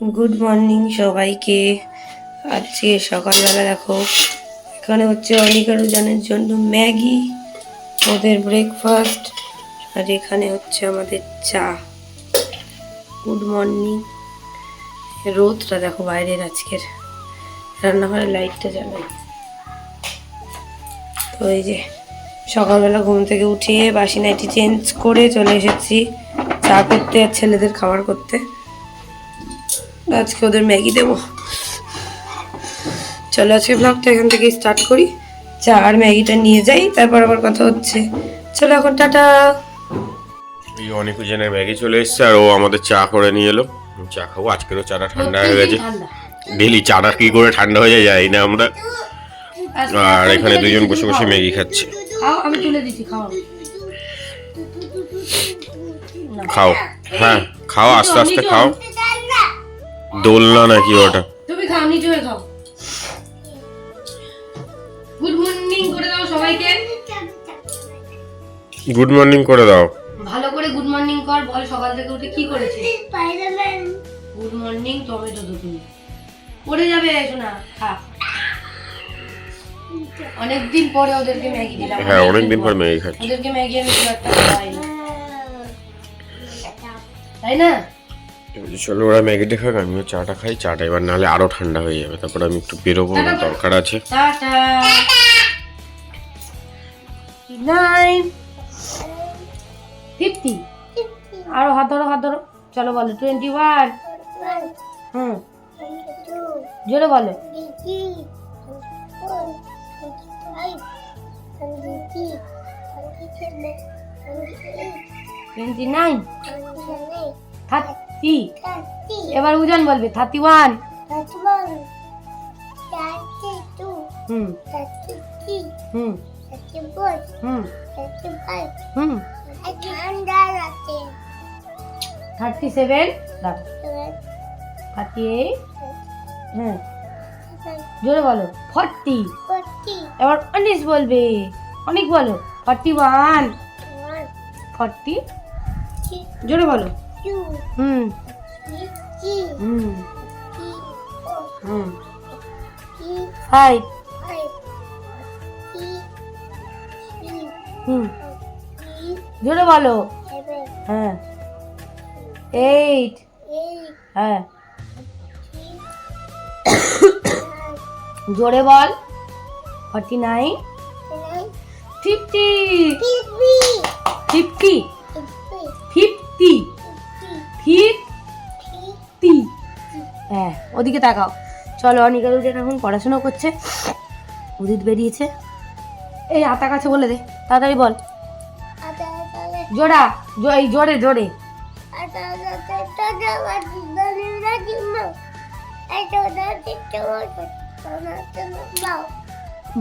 Good morning সবাইকে। আজকে সকালবেলা দেখো, এখানে হচ্ছে অনিকারুজনের জন্য ম্যাগি, ওদের ব্রেকফাস্ট আর এখানে হচ্ছে আমাদের চা। গুড মর্নিং রোদটা দেখো বাইরের আজকের। রান্নাঘরের লাইটটা জ্বালাই। তো এই যে, সকালবেলা ঘুম থেকে উঠিয়ে বাসি নাইটি চেঞ্জ করে চলে এসেছি, চা করতে আর ছেলেদের খাবার করতে। আজকে ওদের ম্যাগি দেবো। চলো আজকে ব্লগটা এখান থেকে স্টার্ট করি। চা আর ম্যাগিটা নিয়ে যাই তারপর আবার কথা হচ্ছে। চলো এখন টাটা। এই অনেক জনের ম্যাগি চলে এসছে আর ও আমাদের চা করে নিয়ে এলো। চা খাব আজকেরও চাটা ঠান্ডা হয়ে গেছে। ডেলি চাটা কি করে ঠান্ডা হয়ে যায় জানি না আমরা। আর এখানে দুজন বসে বসে ম্যাগি খাচ্ছে। আমি তুলে দিচ্ছি খাও। খাও। হ্যাঁ খাও আস্তে আস্তে খাও। দোলনা নাকি ওটা? তুমি খাও নিচে হয়ে খাও। গুড মর্নিং করে দাও সবাইকে। গুড মর্নিং করে দাও। ভালো করে গুড মর্নিং কর বল সকাল থেকে উঠে কি করেছিস গুড মর্নিং টমেটো তো তুমি। পড়ে যাবে এসো শোনা খা। অনেকদিন পরে ওদেরকে ম্যাগি দিলাম। হ্যাঁ অনেকদিন পর ম্যাগি খাচ্ছি। ওদেরকে ম্যাগি আমি খুব একটা খাওয়াই তাই না? চলো ওরা ম্যাগিটা খাক আমিও চাটা খাই। চাটা এবার নাহলে আরও ঠান্ডা হয়ে যাবে। তারপর আমি একটু বেরোবো আমার দরকার আছে। Nine fifty. আরও হাত ধরো হাত ধরো। চলো বলো টোয়েন্টি ওয়ান হুম। জোরে বলো। Twenty nine thirty. এবার উজান বলবে থার্টি ওয়ান হুম। হুম। হুম। হুম। Thirty seven. থার্টি এইট হ্যাঁ জোরে বলো ফর্টি। এবার উনিশ বলবে অনেক বলো ফর্টি ওয়ান ফর্টি। জোরে বলো। হুম হুম হুম ফাইভ হুম জোরে বলো হ্যাঁ এইট হ্যাঁ জোরে বল forty nine fifty fifty fifty fifty হ্যাঁ ওদিকে তাকাও। চলো অনিকা দুজন এখন পড়াশোনা করছে। উদিত বেরিয়েছে। এই হাতা কাছে বলে দে, তাড়াতাড়ি বল। জোড়া এই জোরে জোরে।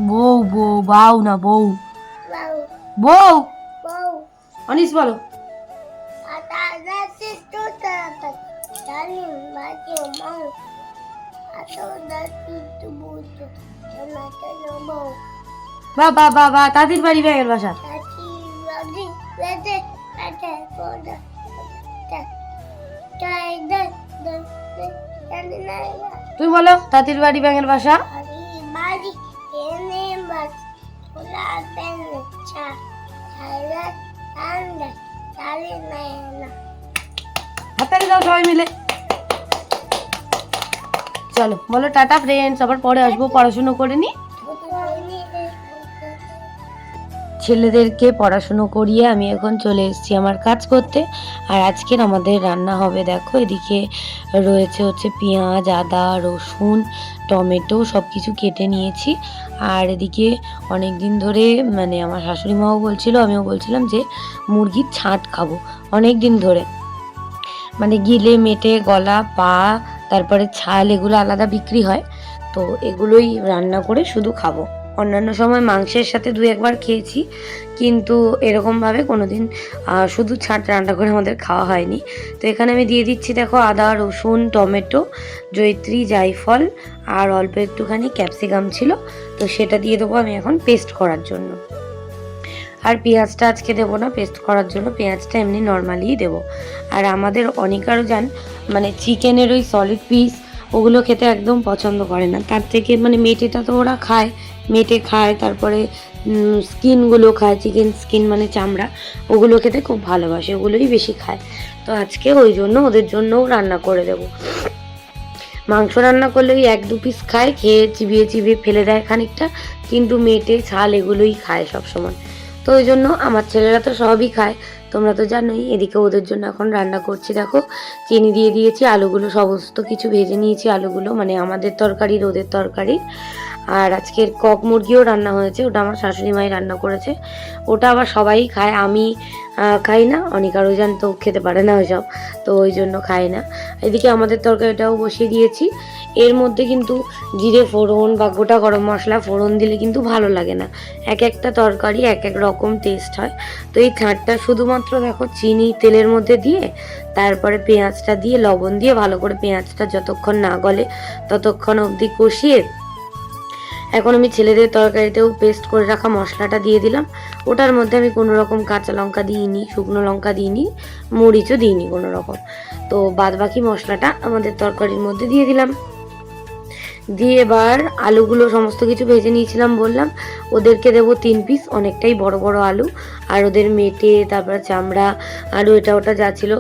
বউ বউ, বাউ না বউ। বউ। অনিস, বলো। বা বা বা বা তাদের বাড়ি ব্যাগের বাসা তুমি বলো তাঁতির বাড়ি ব্যাঙের বাসা সবাই মিলে। চলো, বলো টাটা ফ্রেন্ডস আবার পরে আসব, পড়াশুনো করে নি। ছেলেদেরকে পড়াশুনো করিয়ে আমি এখন চলে এসেছি আমার কাজ করতে। আর আজকের আমাদের রান্না হবে, দেখো, এদিকে রয়েছে হচ্ছে পেঁয়াজ, আদা, রসুন, টমেটো সব কিছু কেটে নিয়েছি। আর এদিকে অনেক দিন ধরে মানে আমার শাশুড়ি মাও বলছিল, আমিও বলছিলাম যে মুরগির ছাঁট খাব অনেক দিন ধরে। মানে গিলে মেটে গলা পা তারপরে ছাল এগুলো আলাদা বিক্রি হয়। তো এগুলোই রান্না করে শুধু খাব। অন্যান্য সময় মাংসের সাথে দু একবার খেয়েছি কিন্তু এরকমভাবে কোনোদিন আহ, শুধু ছাট রান্না করে আমাদের খাওয়া হয়নি। তো এখানে আমি দিয়ে দিচ্ছি দেখো আদা রসুন টমেটো জৈত্রী জায়ফল আর অল্প একটুখানি ক্যাপসিকাম ছিল। তো সেটা দিয়ে দেবো আমি এখন পেস্ট করার জন্য। আর পেঁয়াজটা আজকে দেবো না পেস্ট করার জন্য পেঁয়াজটা এমনি নর্মালিই দেবো। আর আমাদের অনেকারও যান মানে চিকেনের ওই সলিড পিস ওগুলো খেতে একদম পছন্দ করে না। তার থেকে মানে মেটেটা তো ওরা খায়, মেটে খায়, তারপরে স্কিনগুলো খায় চিকেন স্কিন মানে চামড়া, ওগুলো খেতে খুব ভালোবাসে, ওগুলোই বেশি খায়। তো আজকে ওই জন্য ওদের জন্যও রান্না করে দেবো। মাংস রান্না করলে ওই এক দু পিস খায়, খেয়ে চিবিয়ে চিবিয়ে ফেলে দেয় খানিকটা, কিন্তু মেটে ছাল এগুলোই খায় সব সময় তো ওই জন্য আমার ছেলেরা তো সবই খায়। তোমরা তো জানোই, এদিকে ওদের জন্য এখন রান্না করছি। দেখো, চিনি দিয়ে দিয়েছি, আলুগুলো সমস্ত কিছু ভেজে নিয়েছি, আলুগুলো মানে আমাদের তরকারি রোদের তরকারি। আর আজকের কক মুরগিও রান্না হয়েছে, ওটা আমার শাশুড়ি মাই রান্না করেছে। ওটা আবার সবাই খায়, আমি খাই না, অনেক আরও জান তো খেতে পারে না ওইসব, তো ওই জন্য খাই না। এদিকে আমাদের তরকারিটাও বসিয়ে দিয়েছি। এর মধ্যে কিন্তু জিরে ফোড়ন বা গোটা গরম মশলা ফোড়ন দিলে কিন্তু ভালো লাগে না। এক একটা তরকারি এক এক রকম টেস্ট হয়। তো এই ছাঁটটা শুধুমাত্র দেখো চিনি তেলের মধ্যে দিয়ে, তারপরে পেঁয়াজটা দিয়ে, লবণ দিয়ে ভালো করে পেঁয়াজটা যতক্ষণ না গলে ততক্ষণ অবধি কষিয়ে এখন আমি ছেলেদের তরকারিতেও পেস্ট করে রাখা মশলাটা দিয়ে দিলাম। ওটার মধ্যে আমি কোনো রকম কাঁচা লঙ্কা দিইনি, শুকনো লঙ্কা দিইনি, মরিচও দিইনি কোনো রকম। তো বাদ বাকি মশলাটা আমাদের তরকারির মধ্যে দিয়ে দিলাম। দিয়ে এবার আলুগুলো সমস্ত কিছু ভেজে নিয়েছিলাম, বললাম ওদেরকে দেবো তিন পিস অনেকটাই বড় বড় আলু। আর ওদের মেটে, তারপর চামড়া আলু এটা ওটা যা ছিল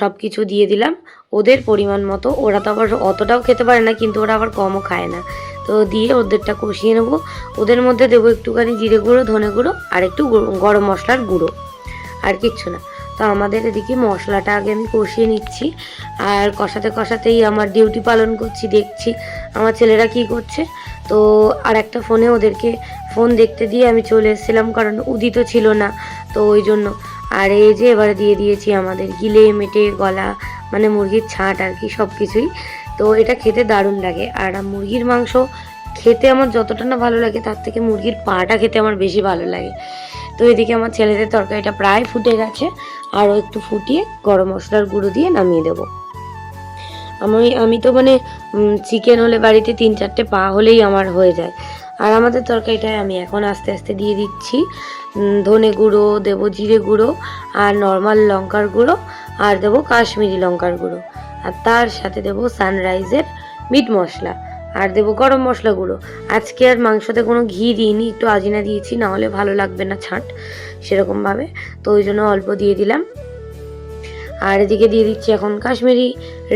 সব কিছু দিয়ে দিলাম। ওদের পরিমাণ মতো, ওরা তো আবার অতটাও খেতে পারে না, কিন্তু ওরা আবার কমও খায় না। তো দিয়ে ওদেরটা কষিয়ে নেব। ওদের মধ্যে দেবো একটুখানি জিরে গুঁড়ো, ধনে গুঁড়ো আর একটু গরম মশলার গুঁড়ো। আর কিচ্ছু না। তো আমাদের এদিকে মশলাটা আগে আমি কষিয়ে নিচ্ছি। আর কষাতে কষাতেই আমার ডিউটি পালন করছি, দেখছি আমার ছেলেরা কি করছে। তো আর একটা ফোনে ওদেরকে ফোন দেখতে দিয়ে আমি চলে এসেছিলাম, কারণ উদিত ছিল না। তো ওই জন্য। আর এই যে এবারে দিয়ে দিয়েছি আমাদের গিলে, মেটে, গলা মানে মুরগির ছাঁট আর কি সব কিছুই তো এটা খেতে দারুণ লাগে। আর মুরগির মাংস খেতে আমার যতটা না ভালো লাগে, তার থেকে মুরগির পাটা খেতে আমার বেশি ভালো লাগে। তো এদিকে আমার ছেলেদের তরকারিটা প্রায় ফুটে গেছে, আরও একটু ফুটিয়ে গরম মশলার গুঁড়ো দিয়ে নামিয়ে দেবো। আমি আমি তো মানে চিকেন হলে বাড়িতে তিন চারটে পা হলেই আমার হয়ে যায়। আর আমাদের তরকারিটায় আমি এখন আস্তে আস্তে দিয়ে দিচ্ছি ধনে গুঁড়ো, দেবো জিরে গুঁড়ো, আর নর্মাল লঙ্কার গুঁড়ো, আর দেবো কাশ্মীরি লঙ্কার গুঁড়ো। আর তার সাথে দেবো সানরাইজের মিট মশলা। আর দেবো গরম মশলা গুঁড়ো। আজকে আর মাংসতে কোনো ঘি দিইনি, একটু আজিনা দিয়েছি, না হলে ভালো লাগবে না ছাঁট সেরকমভাবে। তো ওই জন্য অল্প দিয়ে দিলাম। আর এদিকে দিয়ে দিচ্ছি এখন কাশ্মীরি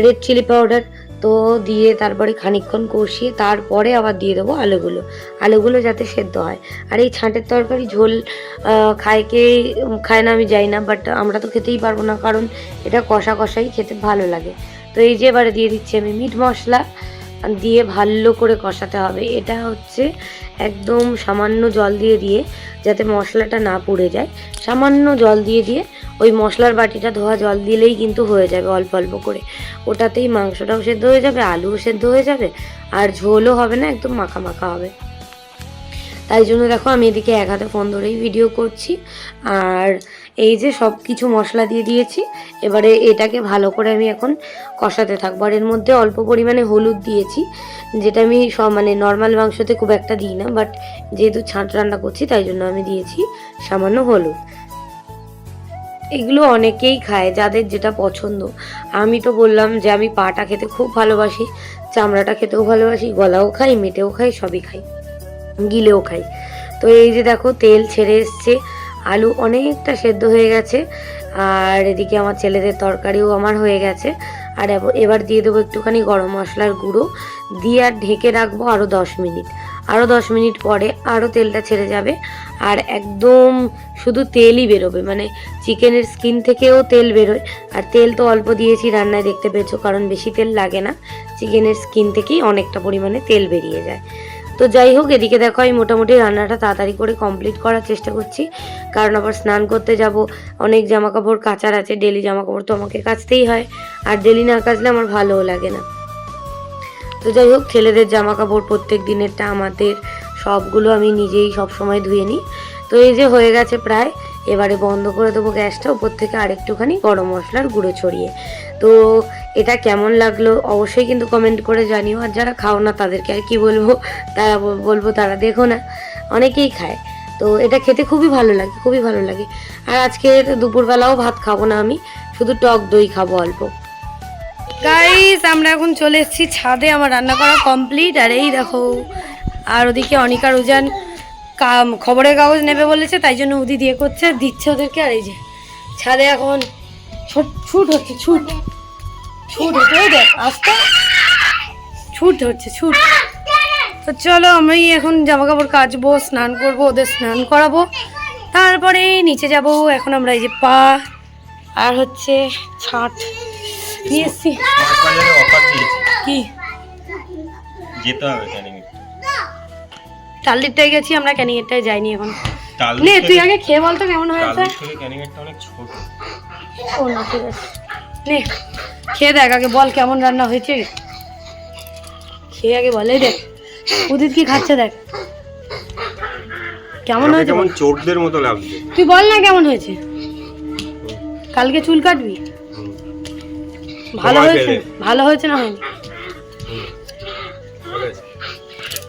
রেড চিলি পাউডার তো দিয়ে তারপরে খানিকক্ষণ কষিয়ে তারপরে আবার দিয়ে দেবো আলুগুলো। আলুগুলো যাতে সেদ্ধ হয়। আর এই ছাঁটের তরকারি ঝোল খায় কে, খায় না আমি যাই না বাট আমরা তো খেতেই পারব না, কারণ এটা কষা কষাই খেতে ভালো লাগে। তো এই যে এবারে দিয়ে দিচ্ছি আমি মিট মশলা দিয়ে ভালো করে কষাতে হবে। এটা হচ্ছে একদম সামান্য জল দিয়ে দিয়ে যাতে মশলাটা না পুড়ে যায়। সামান্য জল দিয়ে দিয়ে ওই মশলার বাটিটা ধোয়া জল দিলেই কিন্তু হয়ে যাবে অল্প অল্প করে। ওটাতেই মাংসটাও সেদ্ধ হয়ে যাবে, আলুও সেদ্ধ হয়ে যাবে, আর ঝোলও হবে না, একদম মাখা মাখা হবে। তাই জন্য দেখো আমি এদিকে এক হাতে ফোন ধরেই ভিডিও করছি। আর এই যে সব কিছু মশলা দিয়ে দিয়েছি, এবারে এটাকে ভালো করে আমি এখন কষাতে থাকব। আর এর মধ্যে অল্প পরিমাণে হলুদ দিয়েছি, যেটা আমি সব মানে নর্মাল মাংসতে খুব একটা দিই না বাট যেহেতু ছাঁট রান্না করছি, তাই জন্য আমি দিয়েছি সামান্য হলুদ। এগুলো অনেকেই খায়, যাদের যেটা পছন্দ। আমি তো বললাম যে আমি পাটা খেতে খুব ভালোবাসি, চামড়াটা খেতেও ভালোবাসি, গলাও খাই, মেটেও খাই, সবই খাই। গিলেও খাই। তো এই যে দেখো, তেল ছেড়ে এসছে, আলু অনেকটা সেদ্ধ হয়ে গেছে, আর এদিকে আমার ছেলেদের তরকারিও আমার হয়ে গেছে। আর এবার দিয়ে দেবো একটুখানি গরম মশলার গুঁড়ো, দিয়ে আর ঢেকে রাখব আরও দশ মিনিট। আরও দশ মিনিট পরে আরও তেলটা ছেড়ে যাবে, আর একদম শুধু তেলই বেরোবে মানে চিকেনের স্কিন থেকেও তেল বেরোয়। আর তেল তো অল্প দিয়েছি, রান্নায় দেখতে পেয়েছ, কারণ বেশি তেল লাগে না। চিকেনের স্কিন থেকেই অনেকটা পরিমাণে তেল বেরিয়ে যায়। তো যাই হোক, এদিকে দেখো আমি মোটামুটি রান্নাটা তাড়াতাড়ি করে কমপ্লিট করার চেষ্টা করছি। কারণ আবার স্নান করতে যাব, অনেক জামা কাপড় কাচার আছে ডেলি জামা কাপড় তো আমাকে কাচতেই হয়। আর ডেলি না কাচলে আমার ভালোও লাগে না। তো যাই হোক, ছেলেদের জামা কাপড় প্রত্যেক দিনেরটা আমাদের, সবগুলো আমি নিজেই সব সময় ধুয়ে নিই। তো এই যে হয়ে গেছে প্রায়, এবারে বন্ধ করে দেবো গ্যাসটা, উপর থেকে আরেকটুখানি গরম মশলার গুঁড়ো ছড়িয়ে। তো এটা কেমন লাগল অবশ্যই কিন্তু কমেন্ট করে জানিও। আর যারা খাও না, তাদেরকে আর কি বলব? তারা বলব, তারা দেখো না। অনেকেই খায়। তো এটা খেতে খুবই ভালো লাগে, খুবই ভালো লাগে। আর আজকে দুপুরবেলাও ভাত খাব না আমি, শুধু টক দই খাব অল্প। গাইস আমরা এখন চলে এসেছি ছাদে, আমার রান্না করা কমপ্লিট আর এই দেখো, আর ওদিকে অনিকা রুজান খবরের কাগজ নেবে বলেছে, তাই জন্য উদি দিয়ে করছে, দিচ্ছে ওদেরকে। আর এই যে, ছাদে এখন ছুট ছুট হচ্ছে, ছুট। ছুট হচ্ছে ওই দেখ আসতে। ছুট হচ্ছে ছুট তো চলো আমি এখন জামা কাপড় কাচবো স্নান করব ওদের স্নান করাবো। তারপরে নিচে যাব এখন আমরা এই যে পা আর হচ্ছে ছাট। নিয়ে এসছি। কি? যেতে হবে ক্যানিং টাল্লিরটায় গেছি আমরা ক্যানিংয়েরটায় যাইনি এখন। নে তুই আগে খেয়ে বলতো কেমন হয়েছে। থেকে ক্যানিং অনেক ছোট। ও না ঠিক আছে। নে খেয়ে দেখ আগে বল কেমন রান্না হয়েছে। খেয়ে আগে বলে দেখ উদিত কি খাচ্ছে দেখ। কেমন হয়েছে কেমন? চোরদের মতো লাগছে। তুই বল না কেমন হয়েছে। কালকে চুল কাটবি? ভালো হয়েছে? ভালো হয়েছে না হয়নি?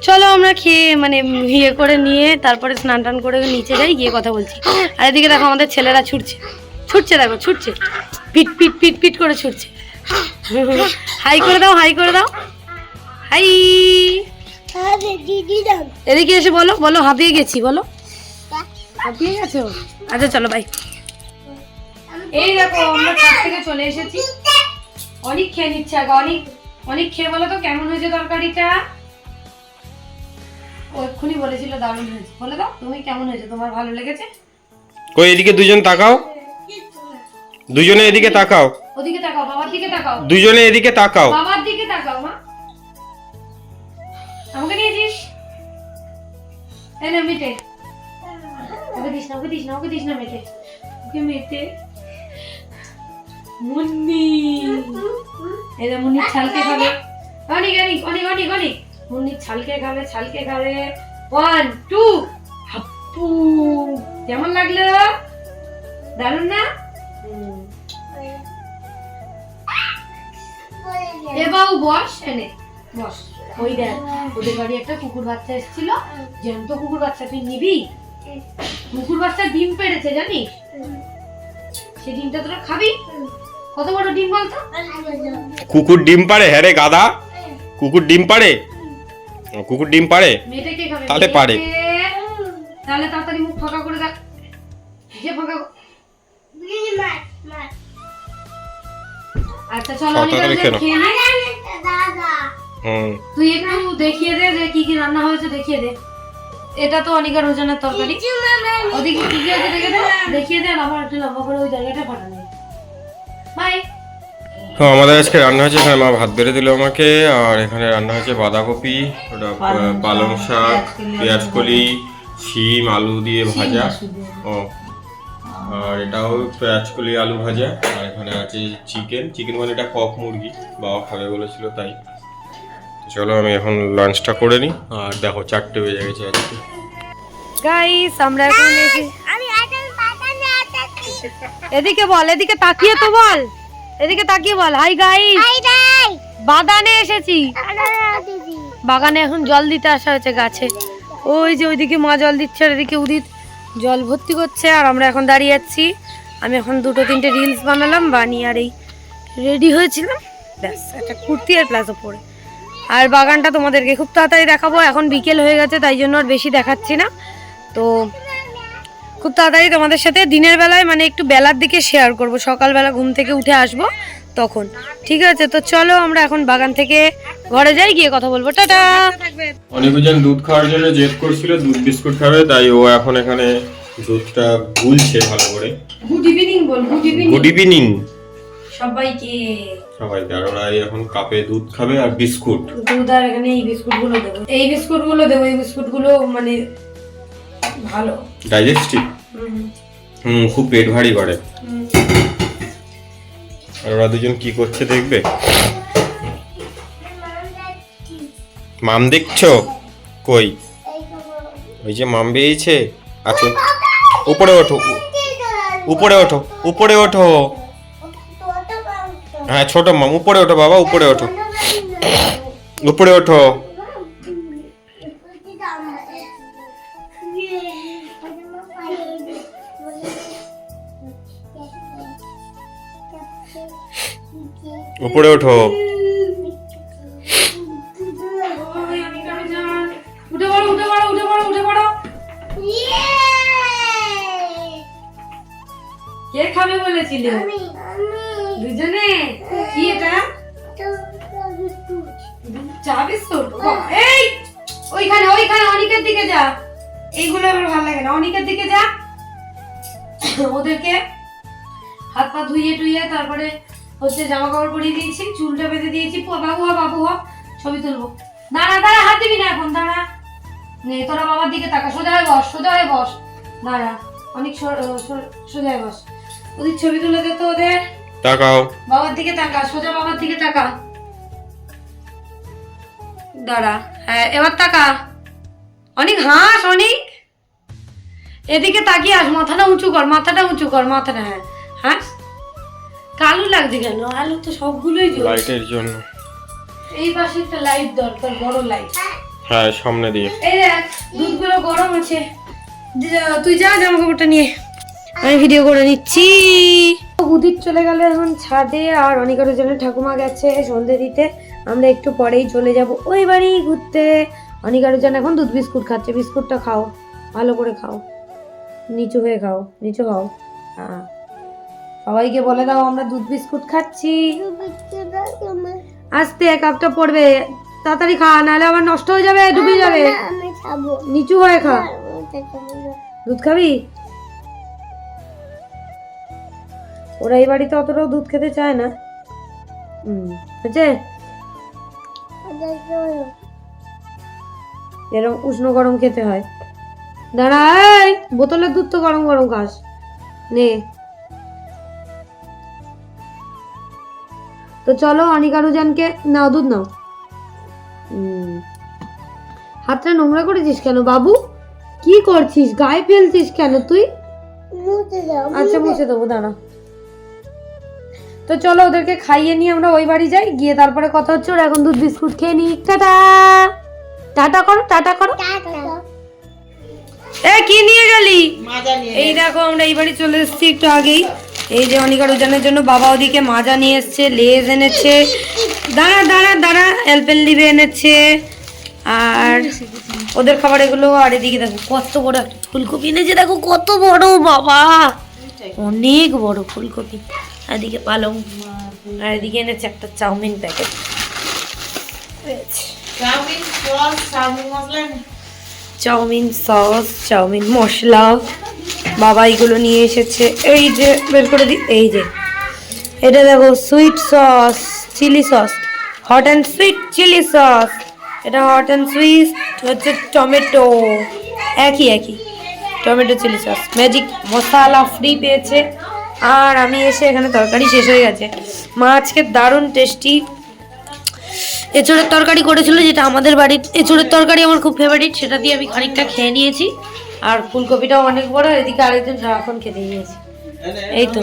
চলো আমরা খেয়ে মানে ইয়ে করে নিয়ে তারপরে স্নান টান করে নিচে যাই গিয়ে কথা বলছি। আর এদিকে দেখো আমাদের ছেলেরা ছুটছে। ছুটছে দেখো, ছুটছে। পিট পিট পিট পিট করে ছুটছে। হাই করে দাও, হাই করে দাও। হাই। এদিকে এসে বলো বলো, হাঁপিয়ে গেছি, বলো। হাঁপিয়ে গেছো? আচ্ছা চলো বাই এই দেখো, আমরা ছাদ থেকে চলে এসেছি। অনেক খেয়ে নিচ্ছে আগে, অনেক অনেক খেয়ে বলো তো, কেমন হয়েছে তরকারিটা? ও এক্ষুনি বলেছিল দারুণ হয়েছে। বলে দাও, তুমি কেমন হয়েছে, তোমার ভালো লেগেছে? কই, এদিকে দুজন তাকাও। দুজনে এদিকে তাকাও। ওদিকে তাকাও বাবার দিকে তাকাও। দুজনে এদিকে তাকাও। বাবার দিকে তাকাও মা। আমাকে নিয়েছিস এই না মেটে। ওকে দিস না ওকে দিস না ওকে দিস না মেটে। ওকে মেটে। মুন্নি। এরা মুন্নির ছালকে খাবে। অনেক অনেক অনেক অনেক অনেক। মুন্নির ছালকে খাবে ছালকে খাবে। ওয়ান টু হাপ্পু। কেমন লাগল? দারুণ না? এ বাবু বস এনে বস। ওই দেখ ওদের বাড়ি একটা কুকুর বাচ্চা এসেছিল। জ্যান্ত কুকুর বাচ্চা তুই নিবি? কুকুর বাচ্চা ডিম পেড়েছে জানিস? সেই ডিমটা তোরা খাবি? কত বড় ডিম বলতো? কুকুর ডিম পারে হ্যাঁ রে গাদা কুকুর ডিম পারে কুকুর ডিম পারে মেয়েটা কে খাবে? তাহলে পারে। তাহলে তাড়াতাড়ি মুখ ফাঁকা করে দেখ। যে ফাঁকা কর- আচ্ছা চল খাও, অনেক তাড়াতাড়ি খেয়ে নাও। খেয়ে নে। হুম। তুই একটু দেখিয়ে দে যে কি কি রান্না হয়েছে দেখিয়ে দে। এটা তো অনিকার ওজনের তরকারি। ওদিকে কি কি আছে দেখে দে। দেখিয়ে দে আমার একটু লম্বা করে ওই জায়গাটা ফাটানো বাই। তো আমাদের আজকে রান্না হয়েছে এখানে মা ভাত বেড়ে দিল আমাকে আর এখানে রান্না হয়েছে বাঁধাকপি ওটা পালং শাক পেঁয়াজ কলি শিম আলু দিয়ে ভাজা। ও। আর এটাও পেঁয়াজ কলি আলু ভাজা আর এখানে আছে চিকেন। চিকেন মানে এটা কক মুরগি বাবা খাবে বলেছিল তাই। চলো আমি এখন লাঞ্চটা করে নিই। আর দেখো চারটে বেজে গেছে আজকে। গাইস আমরা এখন এসে এদিকে বল এদিকে তাকিয়ে তো বল। এদিকে তাকিয়ে বল। হাই গাইস বাগানে এসেছি। বাগানে এখন জল দিতে আসা হয়েছে গাছে। ওই যে ওইদিকে মা জল দিচ্ছে আর এদিকে উদিত। জল ভর্তি করছে আর আমরা এখন দাঁড়িয়ে আছি। আমি এখন দুটো তিনটে রিলস বানালাম বানিয়ে আর এই রেডি হয়েছিলাম। ব্যাস, একটা কুর্তি আর প্লাজো পরে। আর বাগানটা তোমাদেরকে খুব তাড়াতাড়ি দেখাবো। এখন বিকেল হয়ে গেছে, তাই জন্য আর বেশি দেখাচ্ছি না। তো খুব তাড়াতাড়ি তোমাদের সাথে দিনের বেলায় মানে একটু বেলার দিকে শেয়ার করব। সকালবেলা ঘুম থেকে উঠে আসব তখন। ঠিক আছে, তো চলো আমরা এখন বাগান থেকে ঘরে যাই গিয়ে কথা বলব। টাটা। অনেকজন দুধ খাওয়ার জন্য জেদ করছিল দুধ বিস্কুট খাবে তাই ও এখন এখানে দুধটা গুলছে ভালো করে। গুড ইভিনিং বল গুড ইভিনিং গুড ইভিনিং সবাইকে। সবাইকে আর ওরা এখন কাপে দুধ খাবে আর বিস্কুট। দুধ আর এখানে এই বিস্কুটগুলো দেবো। এই বিস্কুটগুলো দেবো এই বিস্কুটগুলো মানে ভালো। ডাইজেস্টিভ হুম, হুম খুব পেট ভারী করে। আর ওরা দুজন কি করছে দেখবে? মাম দেখছ? কই? ওই যে মাম বেরিয়েছে। আচ্ছা উপরে ওঠো উপরে ওঠো উপরে ওঠো। হ্যাঁ ছোট মাম, উপরে ওঠো বাবা, উপরে ওঠো। উপরে ওঠো। উপরে ওঠো। কে খাবে বলেছিলে? দুজনে? কি এটা? চা বিস্কুট? এই! ওইখানে ওইখানে অনিকের দিকে যা। এইগুলো আমার ভালো লাগে না। অনিকের দিকে যা। ওদেরকে হাত পা ধুইয়ে টুইয়ে তারপরে হচ্ছে জামা কাপড় পরিয়ে দিয়েছি চুলটা বেঁধে দিয়েছি। বাবু হ বাবু হ ছবি তুলবো। দাঁড়া দাঁড়া হাত দিবি না এখন দাঁড়া। নে তোরা বাবার দিকে তাকা সোজা হয়ে বস সোজা হয়ে বস। দাঁড়া অনেক সোজা হয়ে বস। ওদের ছবি তুলে দে তো ওদের। তাকাও। বাবার দিকে তাকা সোজা বাবার দিকে তাকা। দাঁড়া হ্যাঁ এবার তাকা। অনেক হাস অনেক। এদিকে তাকিয়ে আস মাথাটা উঁচু কর মাথাটা উঁচু কর মাথাটা হ্যাঁ হাস। কালো লাগছে কেন? আলু তো সবগুলোই লাইটের জন্য। এই পাশে একটা লাইট দরকার বড় লাইট হ্যাঁ সামনে দিয়ে। এই দেখ দুধগুলো গরম আছে। তুই যা জামা কাপড়টা নিয়ে। আমি ভিডিও করে নিচ্ছি। উদিত চলে গেল এখন ছাদে আর অনেকের জন্য ঠাকুমা গেছে সন্ধে দিতে। আমরা একটু পরেই চলে যাব। ওই বাড়ি ঘুরতে। অনিকার জন এখন দুধ বিস্কুট খাচ্ছে। বিস্কুটটা খাও ভালো করে খাও। নিচু হয়ে খাও নিচু হও। হ্যাঁ সবাইকে বলে দাও আমরা দুধ বিস্কুট খাচ্ছি। আস্তে এক কাপটা পড়বে। তাড়াতাড়ি খা নাহলে আবার নষ্ট হয়ে যাবে ডুবে যাবে। নিচু হয়ে খা। দুধ খাবি? ওরা এই বাড়িতে অতটাও দুধ খেতে চায় না। হুম হয়েছে? এরকম উষ্ণ গরম খেতে হয়। দাঁড়া এই, বোতলের দুধ তো গরম গরম খাস। নে। তো চলো অনিকারুজানকে নাও দুধ নাও। হাতটা নোংরা করেছিস কেন বাবু? কি করছিস? গায়ে ফেলছিস কেন তুই? আচ্ছা মুছে দেবো দাঁড়া। তো চলো ওদেরকে খাইয়ে নিয়ে আমরা ওই বাড়ি যাই গিয়ে তারপরে কথা হচ্ছে ওরা এখন দুধ বিস্কুট খেয়ে নি টাটা! টাটা করো টাটা করো। এ কি নিয়ে গেলি? এই দেখো আমরা এই বাড়ি চলে এসেছি একটু আগেই। এই যে অনিকার উজানের জন্য বাবা ওদিকে মাজা নিয়ে এসছে লেজ এনেছে। দাঁড়া দাঁড়া দাঁড়া এলপেল লিবে এনেছে। আর ওদের খাবার এগুলো আর এদিকে দেখো কত বড় একটা ফুলকপি এনেছে দেখো কত বড় বাবা। অনেক বড় ফুলকপি। আর এদিকে পালং আর এদিকে এনেছে একটা chowmein packet chowmein sauce chowmein মশলা বাবা এগুলো নিয়ে এসেছে। এই যে বের করে দি এই যে। এটা দেখো sweet sauce chilli sauce. Hot and sweet chilli sauce এটা হট অ্যান্ড সুইট হচ্ছে টমেটো একই একই। টমেটো চিলি সস ম্যাজিক মশলা ফ্রি পেয়েছে। আর আমি এসে এখানে তরকারি শেষ হয়ে গেছে। মা আজকে দারুণ টেস্টি এঁচড়ের তরকারি করেছিল যেটা আমাদের বাড়ির। এঁচড়ের তরকারি আমার খুব ফেভারিট সেটা দিয়ে আমি খানিকটা খেয়ে নিয়েছি। আর ফুলকপিটাও অনেক বড়। এদিকে আরেকজন সারাক্ষণ খেতে নিয়েছি এই তো।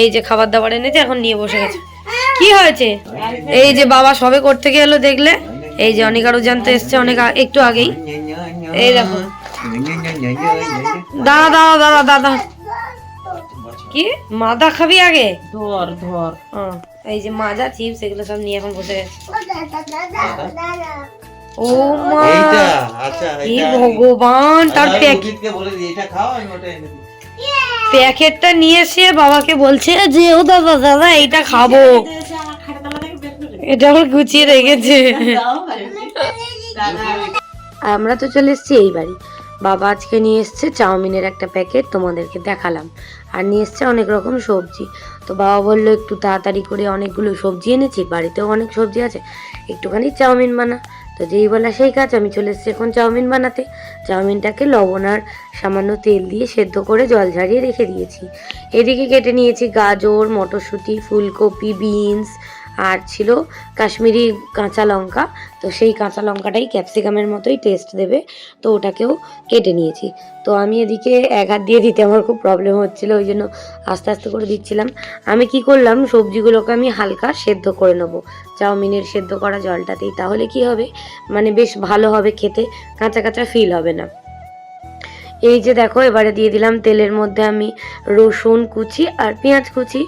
এই যে খাবার দাবার এনেছে, এখন নিয়ে বসে গেছে। কি হয়েছে? এই যে বাবা সবে করতে গেলো দেখলে। এই যে অনেক আরও জানতে এসছে অনেক আ- একটু আগেই। এই দেখো। দাঁড়া দাঁড়া দাঁড়া দাদা কি? মাদা খাবি আগে? ধর ধর। এই যে মাজা চিপস এগুলো সব নিয়ে এখন বসে গেছে। ও মা এইটা আচ্ছা ভগবান তার আমি প্যাক- বলে এটা খাও আমি ওটা এনে দিই। প্যাকেটটা নিয়ে এসে বাবাকে বলছে, যে ও দাদা দাদা, এইটা খাব। এটা আমার গুছিয়ে রেখেছে। আমরা তো চলে এসেছি এই বাড়ি। বাবা আজকে নিয়ে এসছে চাউমিনের একটা প্যাকেট, তোমাদেরকে দেখালাম। আর নিয়ে এসছে অনেক রকম সবজি। তো বাবা বলল, একটু তাড়াতাড়ি করে অনেকগুলো সবজি এনেছি, বাড়িতেও অনেক সবজি আছে। একটুখানি চাউমিন বানা। তো যেই বলা সেই কাজ, আমি চলে এসেছি এখন চাউমিন বানাতে। চাউমিনটাকে লবণ আর সামান্য তেল দিয়ে সেদ্ধ করে জল ঝাড়িয়ে রেখে দিয়েছি। এদিকে কেটে নিয়েছি গাজর, মটরশুঁটি, ফুলকপি, বিনস আর ছিল কাশ্মীরি কাঁচা লঙ্কা। তো সেই কাঁচা লঙ্কাটাই ক্যাপসিকামের মতোই টেস্ট দেবে। তো ওটাকেও কেটে নিয়েছি। তো আমি এদিকে এক হাত দিয়ে দিতে আমার খুব প্রবলেম হচ্ছিল, ওই জন্য আস্তে আস্তে করে দিচ্ছিলাম। আমি কি করলাম, সবজিগুলোকে আমি হালকা সেদ্ধ করে নেব। চাউমিনের সেদ্ধ করা জলটাতেই। তাহলে কি হবে? মানে বেশ ভালো হবে খেতে, কাঁচা কাঁচা ফিল হবে না। এই যে দেখো, এবারে দিয়ে দিলাম তেলের মধ্যে আমি রসুন কুচি আর পেঁয়াজ কুচি।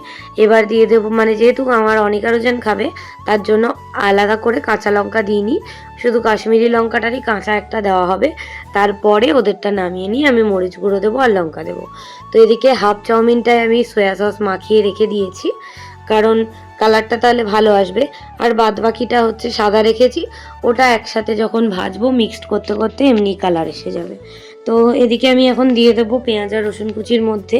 এবার দিয়ে দেবো মানে যেহেতু আমার অনেক আরও জন খাবে, তার জন্য আলাদা করে কাঁচা লঙ্কা দিইনি। শুধু কাশ্মীরি লঙ্কাটারই কাঁচা একটা দেওয়া হবে। তারপরে ওদেরটা নামিয়ে নিয়ে আমি মরিচ গুঁড়ো দেবো আর লঙ্কা দেবো। তো এদিকে হাফ চাউমিনটায় আমি সয়া সস মাখিয়ে রেখে দিয়েছি। কারণ কালারটা তাহলে ভালো আসবে। আর বাদ বাকিটা হচ্ছে সাদা রেখেছি। ওটা একসাথে যখন ভাজবো মিক্সড করতে করতে এমনি কালার এসে যাবে। তো এদিকে আমি এখন দিয়ে দেবো পেঁয়াজ আর রসুন কুচির মধ্যে।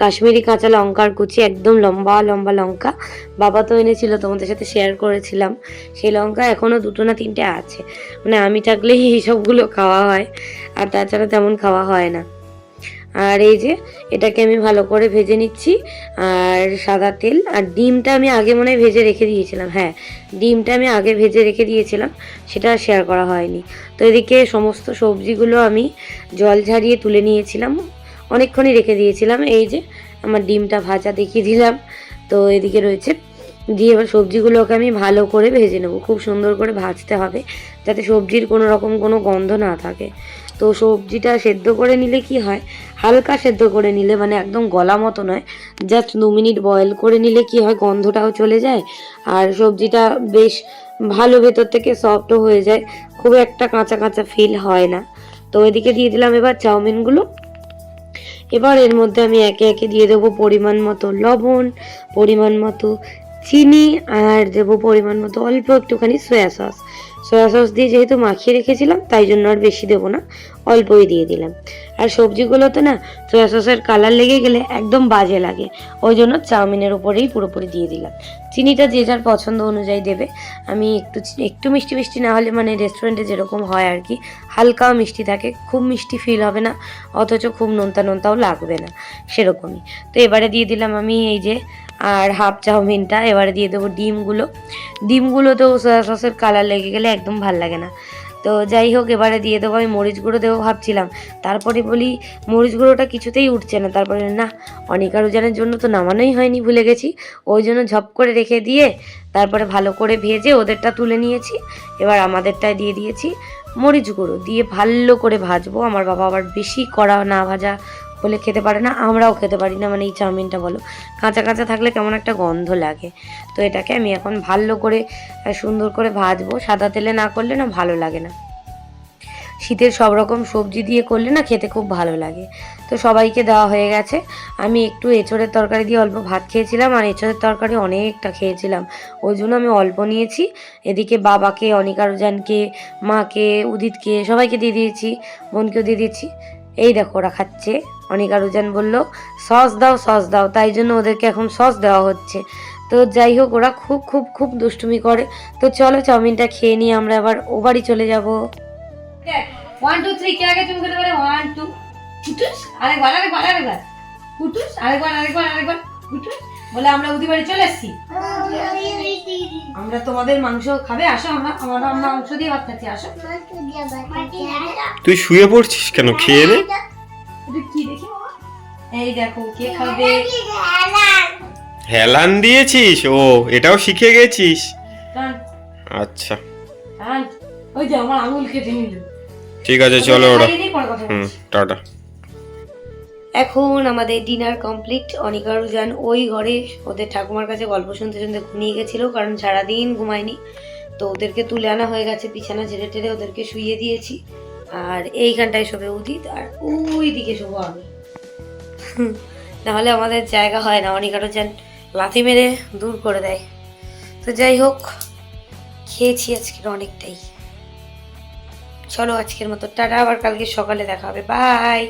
কাশ্মীরি কাঁচা লঙ্কার কুচি, একদম লম্বা লম্বা লঙ্কা। বাবা তো এনেছিল, তোমাদের সাথে শেয়ার করেছিলাম। সেই লঙ্কা এখনও দুটো না তিনটে আছে। মানে আমি থাকলেই এইসবগুলো খাওয়া হয়, আর তাছাড়া তেমন খাওয়া হয় না। আর এই যে, এটাকে আমি ভালো করে ভেজে নিচ্ছি। আর সাদা তেল, আর ডিমটা আমি আগে মনে ভেজে রেখে দিয়েছিলাম হ্যাঁ ডিমটা আমি আগে ভেজে রেখে দিয়েছিলাম, সেটা শেয়ার করা হয়নি। তো এদিকে সমস্ত সবজিগুলো আমি জল ঝারিয়ে তুলে নিয়েছিলাম, অনেকক্ষণই রেখে দিয়েছিলাম। এই যে, আমার ডিমটা ভাজা দেখিয়ে দিলাম। তো এদিকে রয়েছে, দিয়ে এবার সবজিগুলোকে আমি ভালো করে ভেজে নেব। খুব সুন্দর করে ভাজতে হবে, যাতে সবজির কোনো রকম কোনো গন্ধ না থাকে। তো সবজিটা সেদ্ধ করে নিলে কি হয়? হালকা সেদ্ধ করে নিলে মানে একদম গলা মতো নয় জাস্ট দু মিনিট বয়েল করে নিলে কি হয়, গন্ধটাও চলে যায় আর সবজিটা বেশ ভালো ভেতর থেকে সফটও হয়ে যায়, খুব একটা কাঁচা কাঁচা ফিল হয় না। তো এদিকে দিয়ে দিলাম এবার চাউমিনগুলো। এবার এর মধ্যে আমি একে একে দিয়ে দেবো পরিমাণ মতো লবণ, পরিমাণ মতো চিনি, আর দেবো পরিমাণ মতো অল্প একটুখানি সয়া সস সয়া সস দিয়ে যেহেতু মাখিয়ে রেখেছিলাম, তাই জন্য আর বেশি দেবো না, অল্পই দিয়ে দিলাম। আর সবজিগুলোতে না সয়া সসের কালার লেগে গেলে একদম বাজে লাগে, ওই জন্য চাউমিনের উপরেই পুরোপুরি দিয়ে দিলাম। চিনিটা যে যার পছন্দ অনুযায়ী দেবে, আমি একটু একটু মিষ্টি মিষ্টি না হলে মানে রেস্টুরেন্টে যেরকম হয় আর কি, হালকা মিষ্টি থাকে, খুব মিষ্টি ফিল হবে না, অথচ খুব নোনতা নোনতাও লাগবে না, সেরকমই। তো এবারে দিয়ে দিলাম আমি এই যে আর হাফ চাউমিনটা, এবারে দিয়ে দেবো ডিমগুলো। ডিমগুলো তো সয়া সসের কালার লেগে গেলে একদম ভালো লাগে না। তো যাই হোক, এবারে দিয়ে দেবো, আমি মরিচ গুঁড়ো দেবো ভাবছিলাম। তারপরে বলি, মরিচ গুঁড়োটা কিছুতেই উঠছে না। তারপরে না, অনেক আরোজনের জন্য তো নামানোই হয়নি, ভুলে গেছি। ওই জন্য ঝপ করে রেখে দিয়ে, তারপরে ভালো করে ভেজে ওদেরটা তুলে নিয়েছি। এবার আমাদেরটায় দিয়ে দিয়েছি মরিচ গুঁড়ো। দিয়ে ভালো করে ভাজবো। আমার বাবা আবার বেশি কড়া না ভাজা হলে খেতে পারে না, আমরাও খেতে পারি না মানে এই চাউমিনটা বলো। কাঁচা কাঁচা থাকলে কেমন একটা গন্ধ লাগে। তো এটাকে আমি এখন ভালো করে সুন্দর করে ভাজবো। সাদা তেলে না করলে না ভালো লাগে না। শীতের সব রকম সবজি দিয়ে করলে না খেতে খুব ভালো লাগে। তো সবাইকে দেওয়া হয়ে গেছে। আমি একটু এঁচড়ের তরকারি দিয়ে অল্প ভাত খেয়েছিলাম, আর এঁচড়ের তরকারি অনেকটা খেয়েছিলাম। ওই জন্য আমি অল্প নিয়েছি। এদিকে বাবাকে অনিকারুজানকে মাকে, উদিতকে সবাইকে দিয়ে দিয়েছি, বোনকেও দিয়ে দিয়েছি। এই দেখো ওরা খাচ্ছে। অনিকারুজান বলল সস দাও সস দাও। তাই জন্য ওদেরকে এখন সস দেওয়া হচ্ছে। তো যাই হোক ওরা খুব খুব খুব দুষ্টুমি করে। তো চলো চাউমিনটা খেয়ে নিয়ে আমরা আবার ও বাড়ি চলে যাব। ওয়ান টু থ্রি কে আগে তুমি খেতে পারে? ওয়ান টু কুটুস আরেকবার আরেকবার আরেকবার কুটুস আরেকবার আরেকবার আরেকবার কুটুস বলে আমরা উদি বাড়ি চলে এসেছি। আমরা তোমাদের মাংস খাবে আসো আমরা আমরা আমরা মাংস দিয়ে ভাত খাচ্ছি আসো। তুই শুয়ে পড়ছিস কেন? খেয়ে নে? এই দেখো কে খাবে? হেলান দিয়েছিস? ও এটাও শিখে গেছিস? আচ্ছা। ওই যে আমার আঙুল কেটে নিল। ঠিক আছে চলো ওরা। হুম টাটা। এখন আমাদের ডিনার কমপ্লিট। অনিকারু যান ওই ঘরে ওদের ঠাকুমার কাছে গল্প শুনতে শুনতে ঘুমিয়ে গেছিল কারণ সারাদিন ঘুমায়নি। তো ওদেরকে তুলে আনা হয়ে গেছে বিছানা ঝেড়ে টেরে ওদেরকে শুইয়ে দিয়েছি। আর এইখানটায় শোবে উদিত আর ওই দিকে শোবো আমি। নাহলে আমাদের জায়গা হয় না। অনিকারো যেন লাথি মেরে দূর করে দেয়। তো যাই হোক, খেয়েছি আজকের অনেকটাই। চলো আজকের মতো। টাটা, আবার কালকে সকালে দেখা হবে। বাই!